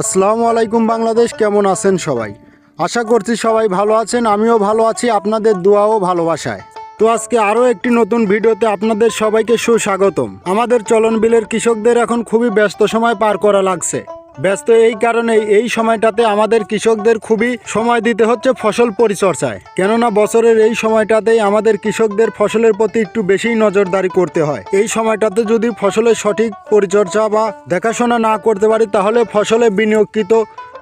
আসসালামু আলাইকুম বাংলাদেশ, কেমন আছেন সবাই? আশা করছি সবাই ভালো আছেন, আমিও ভালো আছি, আপনাদের দোয়া ও ভালোবাসায়। তো আজকে আরও একটি নতুন ভিডিওতে আপনাদের সবাইকে সুস্বাগতম। আমাদের চলন বিলের কৃষকদের এখন খুবই ব্যস্ত সময় পার করা লাগছে। ব্যস্ত এই কারণে এই সময়টাতে আমাদের কৃষকদের খুবই সময় দিতে হচ্ছে ফসল পরিচর্যায়। কেননা বছরের এই সময়টাতেই আমাদের কৃষকদের ফসলের প্রতি একটু বেশি নজরদারি করতে হয়। এই সময়টাতে যদি ফসলের সঠিক পরিচর্যা বা দেখাশোনা না করতে পারি, তাহলে ফসলে বিনিয়োগকৃত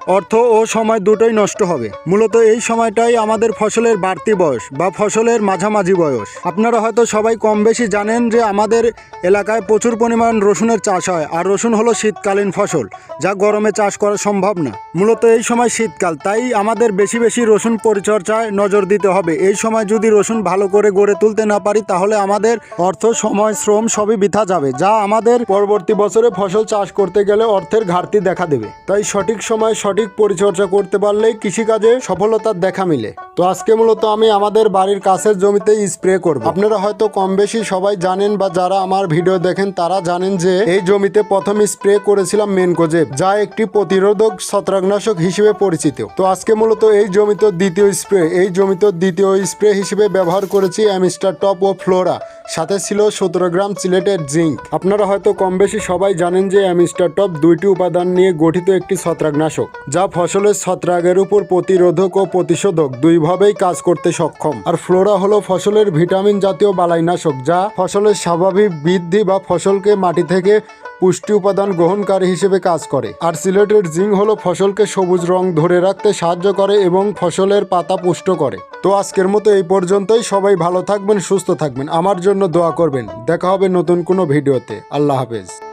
অর্থ ও সময় দুটোই নষ্ট হবে। মূলত এই সময়টাই আমাদের ফসলের বাড়তি বয়স বা ফসলের মাঝামাঝি বয়স। আপনারা হয়তো সবাই কম বেশি জানেন যে আমাদের এলাকায় প্রচুর পরিমাণ রসুনের চাষ হয়, আর রসুন হলো শীতকালীন ফসল, যা গরমে চাষ করা সম্ভব না। মূলত এই সময় শীতকাল, তাই আমাদের বেশি বেশি রসুন পরিচর্যায় নজর দিতে হবে। এই সময় যদি রসুন ভালো করে গড়ে তুলতে না পারি, তাহলে আমাদের অর্থ, সময়, শ্রম সবই বৃথা যাবে, যা আমাদের পরবর্তী বছরে ফসল চাষ করতে গেলে অর্থের ঘাটতি দেখা দেবে। তাই সঠিক সময় পরিচর্যা করতে পারলেই কৃষিকাজে সফলতার দেখা মিলে। তো আজকে মূলত আমি আমাদের বাড়ির কাছের জমিতে স্প্রে করব। আপনারা হয়তো কম বেশি সবাই জানেন বা যারা আমার ভিডিও দেখেন, তারা জানেন যে এই জমিতে প্রথম স্প্রে করেছিলাম মেনকোজেব, যা একটি প্রতিরোধক ছত্রাকনাশক হিসেবে পরিচিত। তো আজকে মূলত এই জমিতে দ্বিতীয় স্প্রে, এই জমিতে দ্বিতীয় স্প্রে হিসেবে ব্যবহার করেছি অ্যামিস্টার টপ ও ফ্লোরা, সাথে ছিল সতেরো গ্রাম সিলেটের জিঙ্ক। আপনারা হয়তো কম বেশি সবাই জানেন যে অ্যামিস্টার টপ দুইটি উপাদান নিয়ে গঠিত একটি ছত্রাকনাশক। যা ফসলের ছত্রাকের উপর প্রতিরোধক ও প্রতিশোধক দুইভাবেই কাজ করতে সক্ষম। আর ফ্লোরা হলো ফসলের ভিটামিন জাতীয় বালাইনাশক, যা ফসলের স্বাভাবিক বৃদ্ধি বা ফসলকে মাটি থেকে পুষ্টি উপাদান গ্রহণকারী হিসেবে কাজ করে। আর সিলেটের জিঙ্ক হলো ফসলকে সবুজ রং ধরে রাখতে সাহায্য করে এবং ফসলের পাতা পুষ্ট করে। তো আজকের মতো এই পর্যন্তই। সবাই ভালো থাকবেন, সুস্থ থাকবেন। আমার জন্য দোয়া করবেন। দেখা হবে নতুন কোনো ভিডিওতে। আল্লাহ হাফেজ।